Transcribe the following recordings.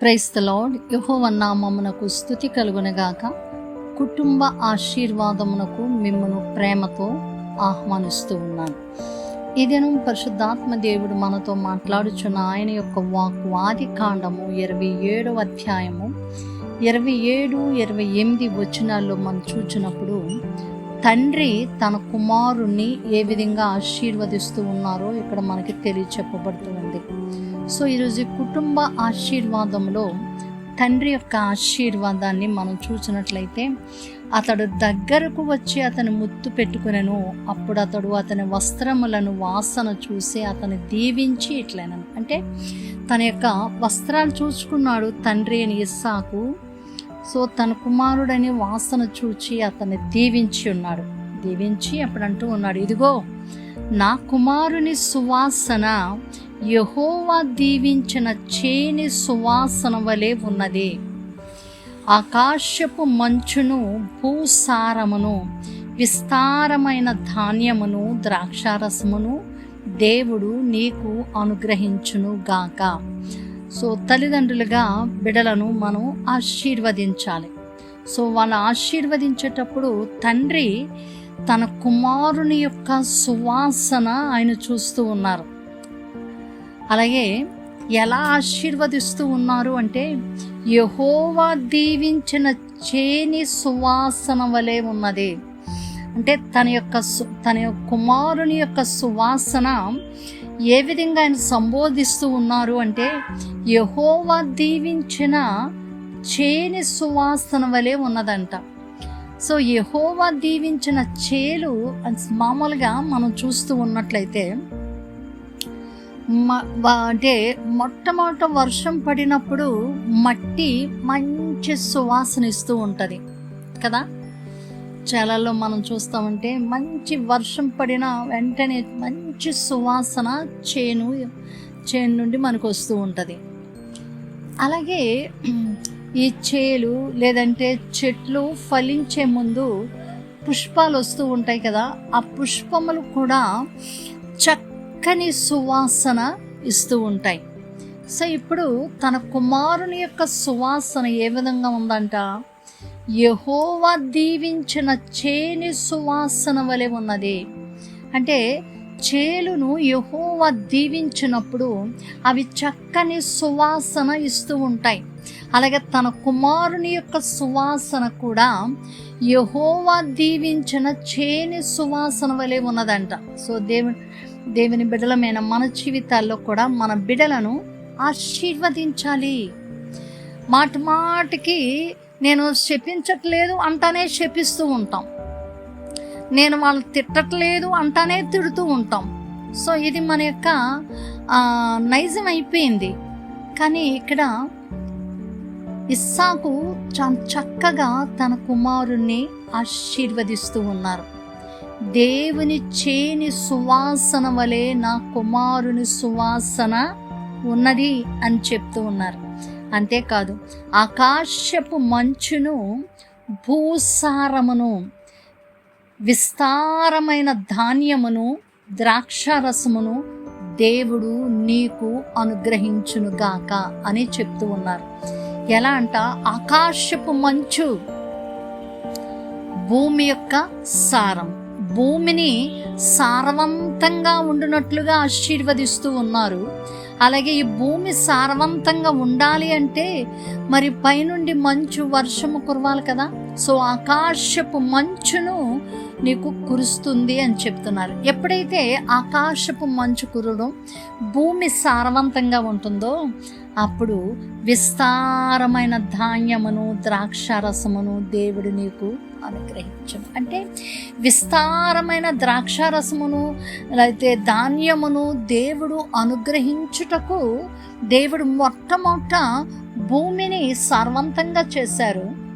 క్రైస్తలాడ్ యహోవన్నామమునకు స్థుతి కలుగునగాక. కుటుంబ ఆశీర్వాదమునకు మిమ్మను ప్రేమతో ఆహ్వానిస్తూ ఉన్నాను. ఈ దినం పరిశుద్ధాత్మ దేవుడు మనతో మాట్లాడుచున్న ఆయన యొక్క వాక్ ఆది కాండము ఇరవై ఏడవ అధ్యాయము. ఇరవై ఏడు ఇరవై ఎనిమిది వచనాల్లో మనం చూచినప్పుడు తండ్రి తన కుమారుణ్ణి ఏ విధంగా ఆశీర్వదిస్తూ ఉన్నారో ఇక్కడ మనకి తెలియచెప్పబడుతూ ఉంది సో ఈరోజు కుటుంబ ఆశీర్వాదంలో తండ్రి యొక్క ఆశీర్వాదాన్ని మనం చూసినట్లయితే అతడు దగ్గరకు వచ్చి అతని ముత్తు పెట్టుకునను అప్పుడు అతడు అతని వస్త్రములను వాసన చూసి అతని దీవించి ఇట్లనను. అంటే తన యొక్క వస్త్రాలు చూసుకున్నాడు తండ్రి అని ఇస్సాకు సో తన కుమారుడని వాసన చూచి అతన్ని దీవించి ఉన్నాడు. దీవించి అప్పుడంటూ ఉన్నాడు ఇదిగో నా కుమారుని సువాసన యహోవా దీవించిన చేని సువాసన వలె ఉన్నది. ఆకాశపు మంచును భూసారమును విస్తారమైన ధాన్యమును ద్రాక్షారసమును దేవుడు నీకు అనుగ్రహించును గాక సో తల్లిదండ్రులుగా బిడలను మనం ఆశీర్వదించాలి. సో వాళ్ళు ఆశీర్వదించేటప్పుడు తండ్రి తన కుమారుని యొక్క సువాసన ఆయన చూస్తూ ఉన్నారు. అలాగే ఎలా ఆశీర్వదిస్తూ ఉన్నారు అంటే యహోవా దీవించిన చేని సువాసన వలె ఉన్నది. అంటే తన యొక్క సు- తన యొక్క కుమారుని యొక్క సువాసన ఏ విధంగా ఆయన సంబోధిస్తూ ఉన్నారు అంటే యహోవా దీవించిన చేని సువాసన వలె ఉన్నదంట. సో యహోవా దీవించిన చేలు మామూలుగా మనం చూస్తూ ఉన్నట్లయితే అంటే మొట్టమొదట వర్షం పడినప్పుడు మట్టి మంచి సువాసన ఇస్తూ ఉంటుంది. కదా? చాలాలో మనం చూస్తామంటే మంచి వర్షం పడిన వెంటనే మంచి సువాసన చేను చేను నుండి మనకు వస్తూ ఉంటుంది. అలాగే ఈ చేలు లేదంటే చెట్లు ఫలించే ముందు పుష్పాలు వస్తూ ఉంటాయి కదా ఆ పుష్పములు కూడా చక్కని సువాసన ఇస్తూ ఉంటాయి. సో ఇప్పుడు తన కుమారుని యొక్క సువాసన ఏ విధంగా ఉందంట? యహోవా దీవించిన చేని సువాసన వలె ఉన్నది. అంటే చేలును యహోవా దీవించినప్పుడు అవి చక్కని సువాసన ఇస్తూ ఉంటాయి. అలాగే తన కుమారుని యొక్క సువాసన కూడా యహోవా దీవించిన చేని సువాసన వలె ఉన్నదంట. సో దేవుని దేవుని బిడలమైన మన జీవితాల్లో కూడా మన బిడలను ఆశీర్వదించాలి. మాట మాటికి నేను శపించట్లేదు అంటానే శపిస్తూ ఉంటాం. నేను వాళ్ళు తిట్టట్లేదు అంటానే తిడుతూ ఉంటాం. సో ఇది మన యొక్క నైజం అయిపోయింది. కానీ ఇక్కడ ఇస్సాకు చాలా చక్కగా తన కుమారుణ్ణి ఆశీర్వదిస్తూ ఉన్నారు. దేవుని చేని సువాసన వలె నా కుమారుని సువాసన ఉన్నది అని చెప్తూ ఉన్నారు. అంతేకాదు ఆకాశపు మంచును భూసారమును విస్తారమైన ధాన్యమును ద్రాక్షారసమును దేవుడు నీకు అనుగ్రహించునుగాక అని చెప్తూ ఉన్నారు. ఎలా అంట? ఆకాశపు మంచు భూమి యొక్క సారం. భూమిని సారవంతంగా ఉండునట్లుగా ఆశీర్వదిస్తూ ఉన్నారు. అలాగే ఈ భూమి సారవంతంగా ఉండాలి అంటే మరి పైనుండి మంచు వర్షము కురవాలి కదా. సో ఆకాశపు మంచును నీకు కురుస్తుంది అని చెప్తున్నారు. ఎప్పుడైతే ఆకాశపు మంచు కురడం భూమి సారవంతంగా ఉంటుందో అప్పుడు విస్తారమైన ధాన్యమును ద్రాక్షారసమును దేవుడు నీకు అనుగ్రహించను అంటే విస్తారమైన ద్రాక్షారసమును అయితే ధాన్యమును దేవుడు అనుగ్రహించుటకు దేవుడు మొట్టమొదట భూమిని సారవంతంగా చేశారు.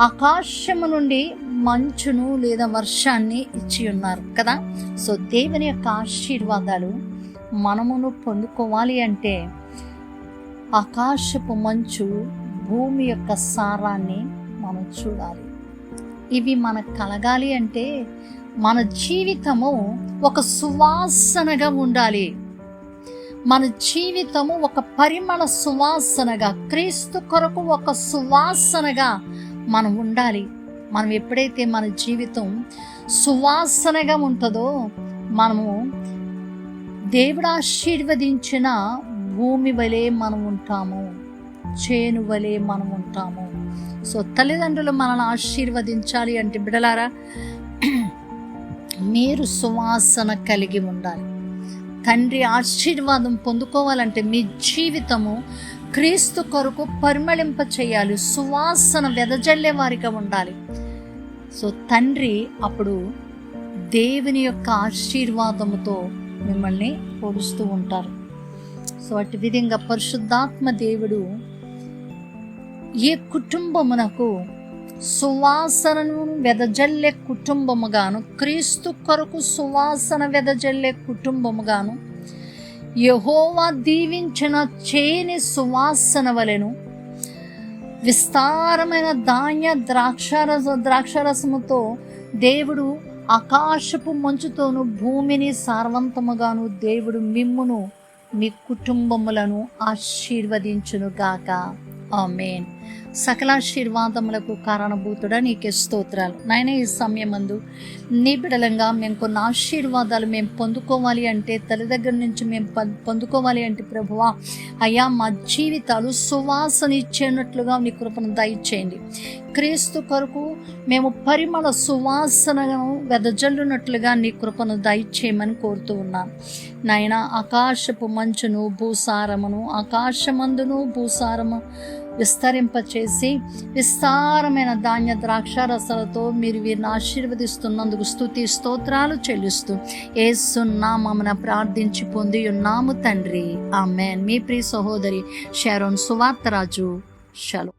ఆకాశము నుండి మంచును లేదా వర్షాన్ని ఇచ్చి ఉన్నారు కదా. సో దేవుని యొక్క ఆశీర్వాదాలు మనమును పొందుకోవాలి అంటే ఆకాశపు మంచు భూమి యొక్క సారాన్ని మనం చూడాలి. ఇవి మనకు కలగాలి అంటే మన జీవితము ఒక సువాసనగా ఉండాలి. మన జీవితము ఒక పరిమళ సువాసనగా క్రీస్తు కొరకు ఒక సువాసనగా మనం ఉండాలి. మనం ఎప్పుడైతే మన జీవితం సువాసనగా ఉంటుందో మనము దేవుడు ఆశీర్వదించిన భూమి వలె మనం ఉంటాము చేను వలె మనం ఉంటాము. సో తల్లిదండ్రులు మనల్ని ఆశీర్వదించాలి అంటే బిడలారా మీరు సువాసన కలిగి ఉండాలి. తండ్రి ఆశీర్వాదం పొందుకోవాలంటే మీ జీవితము క్రీస్తు కొరకు పరిమళింప చేయాలి సువాసన వెదజల్లే వారిగా ఉండాలి. సో తండ్రి అప్పుడు దేవుని యొక్క ఆశీర్వాదముతో మిమ్మల్ని పొడుస్తూ ఉంటారు. సో అటు విధంగా పరిశుద్ధాత్మ దేవుడు ఏ కుటుంబమునకు సువాసనను వెదజల్లే కుటుంబముగాను క్రీస్తు కొరకు సువాసన వెదజల్లే కుటుంబముగాను యహోవా దీవించిన చేయని సువాసన వలెను విస్తారమైన ధాన్య ద్రాక్షారస ద్రాక్షరసముతో దేవుడు ఆకాశపు మంచుతోను భూమిని సారవంతముగాను దేవుడు మిమ్మును మీ కుటుంబములను ఆశీర్వదించునుగాక. ఆమెన్. సకలాశీర్వాదములకు కారణభూతుడా నీకే స్తోత్రాలు. నాయన ఈ సమయమందు నీ బిడలంగా మేము కొన్ని ఆశీర్వాదాలు మేము పొందుకోవాలి అంటే తల్లి దగ్గర నుంచి మేము పం- పొందుకోవాలి అంటే ప్రభువా అయ్యా మా జీవితాలు సువాసన ఇచ్చేనట్లుగా నీ కృపను దయచేయండి. క్రీస్తు కొరకు మేము పరిమళ సువాసనను వెదజల్లునట్లుగా నీ కృపను దయచేయమని కోరుతూ ఉన్నాను నాయన ఆకాశపు మంచును భూసారమును ఆకాశమందును భూసారము విస్తరింపచేసి విస్తారమైన ధాన్య ద్రాక్ష రసాలతో మీరు వీరిని ఆశీర్వదిస్తున్నందుకు స్తుతి స్తోత్రాలు చెల్లిస్తూ ఏసున్నామన ప్రార్థించి పొంది ఉన్నాము తండ్రి. ఆమెన్. మీ ప్రియ సహోదరి షారోన్ సువార్తరాజు. షలో